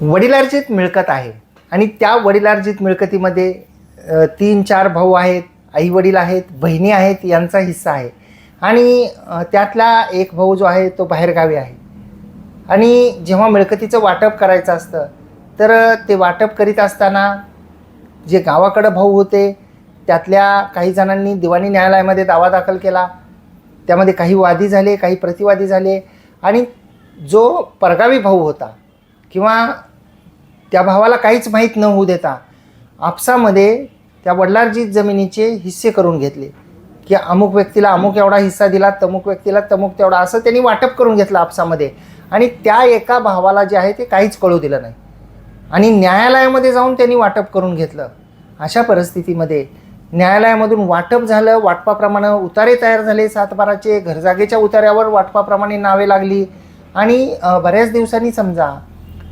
वडिलार्जित मिळकत आहे. आणि त्या वडिलार्जित मिळकतीमध्ये तीन चार भाऊ आहेत आई वडील आहेत बहिणी आहेत यांचा हिस्सा आहे. आणि त्यातला एक भाऊ जो आहे तो बाहेरगावी आहे. आणि जेव्हा मिळकतीचं वाटप करायचं असतं तर ते वाटप करीत असताना जे गावाकडं भाऊ होते त्यातल्या काही जणांनी दिवाणी न्यायालयामध्ये दावा दाखल केला. त्यामध्ये काही वादी झाले काही प्रतिवादी झाले. आणि जो परगावी भाऊ होता किंवा त्या भावाला काहीच माहीत न होऊ देता आपसामध्ये त्या वडिलार्जित जमिनीचे हिस्से करून घेतले. की अमुक व्यक्तीला अमुक एवढा हिस्सा दिला तमुक व्यक्तीला तमुक तेवढा असं त्यांनी वाटप करून घेतलं आपसामध्ये. आणि त्या एका भावाला जे आहे ते काहीच कळू दिलं नाही. आणि न्यायालयामध्ये जाऊन त्यांनी वाटप करून घेतलं. अशा परिस्थितीमध्ये न्यायालयामधून वाटप झालं वाटपाप्रमाणे उतारे तयार झाले सातबाराचे घरजागेच्या उतार्यावर वाटपाप्रमाणे नावे लागली. आणि बऱ्याच दिवसांनी समजा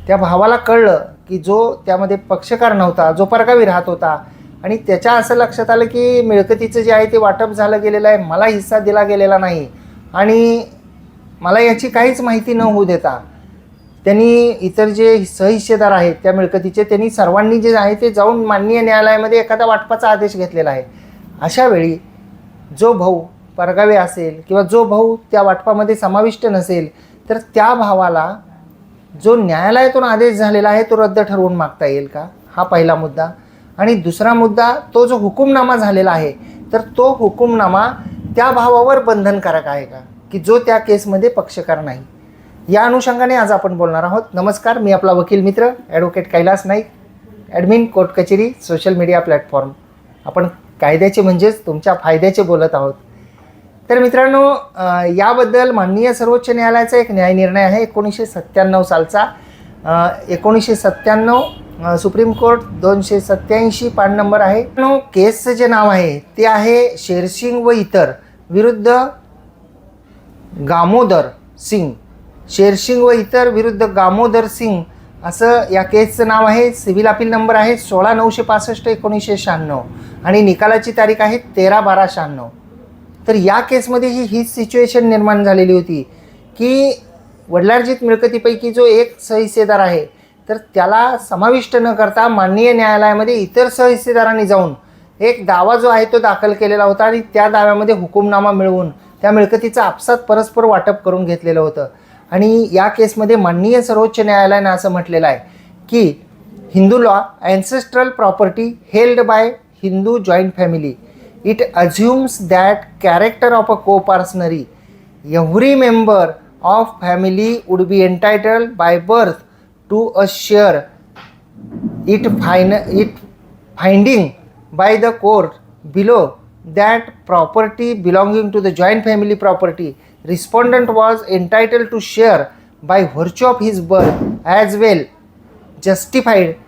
त्या भावाला कळलं की जो त्यामध्ये पक्षकार नव्हता जो परगावी राहत होता. आणि त्याच्या असं लक्षात आलं की मिळकतीचं जे आहे ते वाटप झालं गेलेलं आहे मला हिस्सा दिला गेलेला नाही. आणि मला याची काहीच माहिती न होऊ देता त्यांनी इतर जे सहहिस्सेदार आहेत त्या मिळकतीचे त्यांनी सर्वांनी जे आहे ते जाऊन माननीय न्यायालयामध्ये एखादा वाटपाचा आदेश घेतलेला आहे. अशा वेळी जो भाऊ परगावे असेल किंवा जो भाऊ त्या वाटपामध्ये समाविष्ट नसेल तर त्या भावाला जो न्यायालयातून आदेश झालेला आहे तो रद्द ठरवून मागता येईल का? हा पहिला मुद्दा. आणि दुसरा मुद्दा तो जो हुकुमनामा झालेला आहे तर तो हुकुमनामा त्या भावावर बंधनकारक आहे का? की जो त्या केसमध्ये पक्षकार नाही? या अनुषंगाने आज आपण बोलणार आहोत. नमस्कार मी आपला वकील मित्र advocate Kailas Naik admin court कचेरी सोशल मीडिया प्लॅटफॉर्म. आपण कायद्याचे म्हणजेच तुमच्या फायद्याचे बोलत आहोत. तर मित्रांनो याबद्दल माननीय सर्वोच्च न्यायालयाचा एक न्यायनिर्णय आहे एकोणीसशे सत्त्याण्णव सालचा. एकोणीसशे सत्त्याण्णव सुप्रीम कोर्ट दोनशे सत्याऐंशी पान नंबर आहे. नो केसचं जे नाव आहे ते आहे शेरसिंग व इतर विरुद्ध गामोदर सिंग. शेरसिंग व इतर विरुद्ध गामोदर सिंग असं या केसचं नाव आहे. सिव्हिल अपील नंबर आहे सोळा नऊशे पासष्ट एकोणीसशे शहाण्णव. आणि निकालाची तारीख आहे तेरा बारा शहाण्णव. तर या केसमध्ये ही हीच सिच्युएशन निर्माण झालेली होती की वडिलार्जित मिळकतीपैकी जो एक सहहिस्सेदार आहे तर त्याला समाविष्ट न करता माननीय न्यायालयामध्ये इतर सहहिस्सेदारांनी जाऊन एक दावा जो आहे तो दाखल केलेला होता आणि त्या दाव्यामध्ये हुकुमनामा मिळवून त्या मिळकतीचा आपसात परस्पर वाटप करून घेतलेलं होतं. आणि या केसमध्ये माननीय सर्वोच्च न्यायालयानं असं म्हटलेलं आहे की Hindu law ancestral property held by Hindu joint family it assumes that character of a co-parsonary. Every member of family would be entitled by birth to a share. It, it finding by the court below that property belonging to the joint family property respondent was entitled to share by virtue of his birth as well justified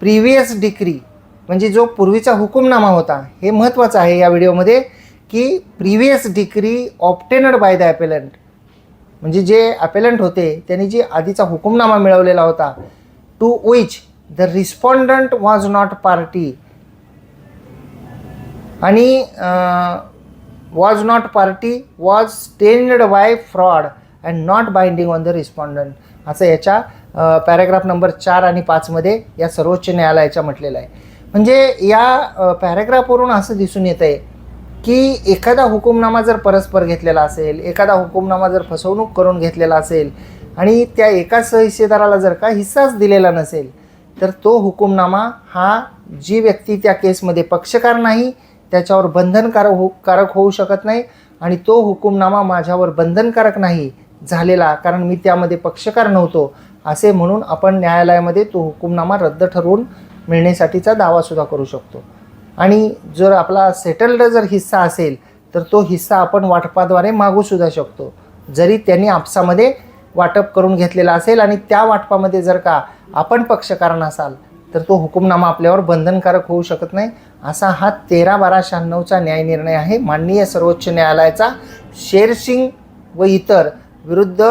previous decree म्हणजे जो पूर्वीचा हुकुमनामा होता हे महत्त्वाचं आहे या व्हिडिओमध्ये की previous decree obtained by the appellant म्हणजे जे ॲपेलंट होते त्यांनी जे आधीचा हुकुमनामा मिळवलेला होता to which the respondent was not party आणि was not party was stained by fraud and not binding on the respondent असं याच्या पॅराग्राफ नंबर चार आणि पाचमध्ये या सर्वोच्च न्यायालयाच्या म्हटलेलं आहे. म्हणजे या पॅरेग्राफवरून असं दिसून येतं आहे की एखादा हुकुमनामा जर परस्पर घेतलेला असेल एखादा हुकुमनामा जर फसवणूक करून घेतलेला असेल आणि त्या एकाच हिस्सेदाराला जर का हिस्साच दिलेला नसेल तर तो हुकुमनामा हा जी व्यक्ती त्या केसमध्ये पक्षकार नाही त्याच्यावर बंधनकारक हो कारक होऊ शकत नाही आणि तो हुकुमनामा माझ्यावर बंधनकारक नाही झालेला कारण मी त्यामध्ये पक्षकार नव्हतो असे म्हणून आपण न्यायालयामध्ये तो हुकुमनामा रद्द ठरवून मिळण्यासाठीचा दावासुद्धा करू शकतो. आणि जर आपला सेटल्ड जर हिस्सा असेल तर तो हिस्सा आपण वाटपाद्वारे मागूसुद्धा शकतो. जरी त्यांनी आपसामध्ये वाटप करून घेतलेला असेल आणि त्या वाटपामध्ये जर का आपण पक्षकार नसाल तर तो हुकुमनामा आपल्यावर बंधनकारक होऊ शकत नाही. असा हा तेरा बारा शहाण्णवचा न्यायनिर्णय आहे. माननीय सर्वोच्च न्यायालयाचा शेरसिंग व इतर विरुद्ध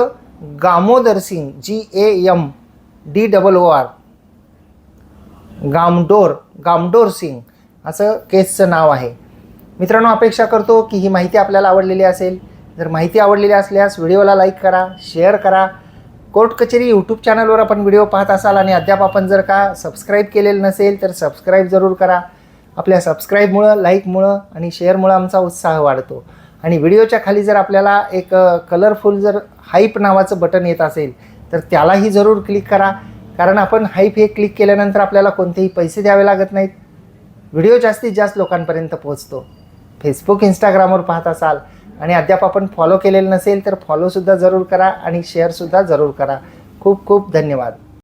Gamodar Singh G A M D double O R Gamdoor Gamdoor Singh असं केसचं नाव आहे. मित्रांनो अपेक्षा करतो की ही माहिती आपल्याला आवडलेली असेल. जर माहिती आवडलेली असल्यास व्हिडिओला लाईक करा शेअर करा. कोर्ट कचेरी यूट्यूब चॅनलवर आपण व्हिडिओ पाहत असाल आणि अद्याप आपण जर का सबस्क्राईब केलेलं नसेल तर सबस्क्राईब जरूर करा. आपल्या सबस्क्राईबमुळं लाईकमुळं आणि शेअरमुळं आमचा उत्साह वाढतो. आणि व्हिडिओच्या खाली जर आपल्याला एक कलरफुल जर हाईप नावाचं बटन येत असेल तर त्यालाही जरूर क्लिक करा. कारण आपण हाईप हे क्लिक केल्यानंतर आपल्याला कोणतेही पैसे द्यावे लागत नाहीत. व्हिडिओ जास्तीत जास्त लोकांपर्यंत पोहोचतो. फेसबुक इंस्टाग्रामवर पाहत असाल आणि अद्याप आपण फॉलो केलेलं नसेल तर फॉलोसुद्धा जरूर करा आणि शेअरसुद्धा जरूर करा. खूप खूप धन्यवाद.